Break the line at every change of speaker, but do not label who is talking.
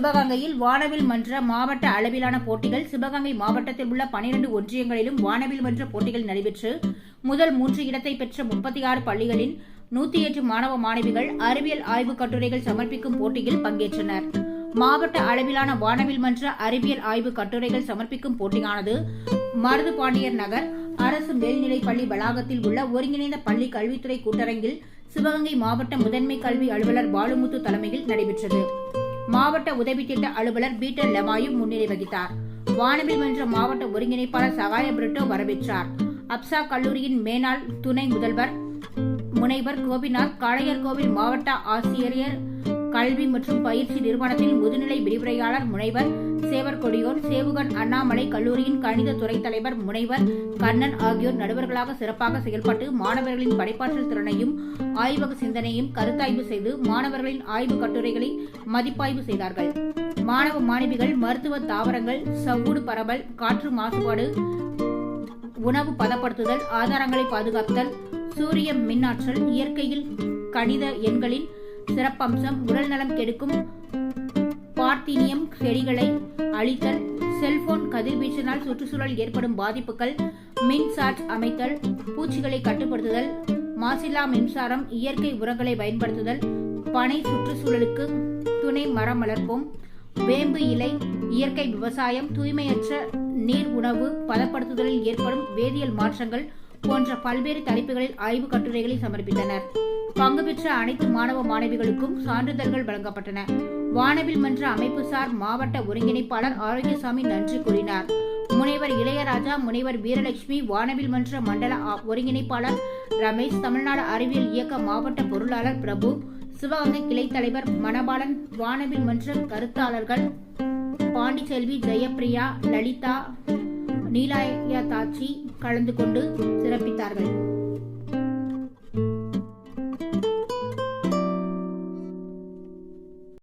சிவகங்கையில் வானவில் மன்ற மாவட்ட அளவிலான போட்டிகள் சிவகங்கை மாவட்டத்தில் உள்ள பனிரெண்டு ஒன்றியங்களிலும் வானவில் மன்ற போட்டிகள் நடைபெற்று முதல் மூன்று இடத்தை பெற்ற முப்பத்தி ஆறு பள்ளிகளின் நூத்தி எட்டு மாணவ மாணவிகள் அறிவியல் ஆய்வுக் கட்டுரைகள் சமர்ப்பிக்கும் போட்டியில் பங்கேற்றனர். மாவட்ட அளவிலான வானவில் மன்ற அறிவியல் ஆய்வு கட்டுரைகள் சமர்ப்பிக்கும் போட்டியானது மருது பாண்டியர் நகர் அரசு மேல்நிலைப் பள்ளி வளாகத்தில் உள்ள ஒருங்கிணைந்த பள்ளி கல்வித்துறை கூட்டரங்கில் சிவகங்கை மாவட்ட முதன்மை கல்வி அலுவலர் பாலுமுத்து தலைமையில் நடைபெற்றது. மாவட்ட உதவி திட்ட அலுவலர் பீட்டர் லெமாயு முன்னிலை வகித்தார். வானவில் மன்ற மாவட்ட ஒருங்கிணைப்பாளர் சகாய பிரிட்டோ வரவேற்றார். அப்சா கல்லூரியின் மேனாள் துணை முதல்வர் முனைவர் கோபிநாத் காளையர் கோவில் மாவட்ட ஆசிரியர் கல்வி மற்றும் பயிற்சி நிறுவனத்தின் முதுநிலை விரிவுரையாளர் முனைவர் சேவர்கொடியோர் சேவுகன் அண்ணாமலை கல்லூரியின் கணித துறை தலைவர் முனைவர் கண்ணன் ஆகியோர் நடுவர்களாக சிறப்பாக செயல்பட்டு மாணவர்களின் படைப்பாற்றல் திறனையும் ஆய்வக சிந்தனையும் கருத்தாய்வு செய்து மாணவர்களின் ஆய்வு கட்டுரைகளை மதிப்பாய்வு செய்தார்கள். மாணவ மாணவிகள் மருத்துவ தாவரங்கள் சவ்வூடு பரவல் காற்று மாசுபாடு உணவு பதப்படுத்துதல் ஆதாரங்களை பாதுகாத்தல் சூரிய மின்னாற்றல் இயற்கையில் கணித எண்களின் சிறப்பம்சம் உடல் நலம் கெடுக்கும் பார்த்தீனியம் செடிகளை அழித்தல் செல்போன் கதிர்வீச்சினால் சுற்றுச்சூழல் ஏற்படும் பாதிப்புகள் மின்சார்ஜ் அமைத்தல் பூச்சிகளை கட்டுப்படுத்துதல் மாசில்லா மின்சாரம் இயற்கை உரங்களை பயன்படுத்துதல் பனை சுற்றுச்சூழலுக்கு துணை மரம் வளர்ப்போம் வேம்பு இலை இயற்கை விவசாயம் தூய்மையற்ற நீர் உணவு பதப்படுத்துதலில் ஏற்படும் வேதியியல் மாற்றங்கள் போன்ற பல்வேறு தலைப்புகளில் ஆய்வு கட்டுரைகளை சமர்ப்பித்தனர். பங்கு பெற்ற அனைத்து மாணவ மாணவிகளுக்கும் சான்றிதழ்கள் வழங்கப்பட்டன. வானவில் மன்ற அமைப்புசார் மாவட்ட ஒருங்கிணைப்பாளர் ஆரோக்கியசாமி நன்றி கூறினார். முனைவர் இளையராஜா முனைவர் வீரலட்சுமி வானவில் மன்ற மண்டல ஒருங்கிணைப்பாளர் ரமேஷ் தமிழ்நாடு அறிவியல் இயக்க மாவட்ட பொருளாளர் பிரபு சிவகங்கை கிளை தலைவர் மணபாலன் வானவில் மன்ற கருத்தாளர்கள் பாண்டிச்செல்வி ஜெயப்பிரியா லலிதா நீலாயதாச்சி கலந்து கொண்டு சிறப்பித்தார்கள்.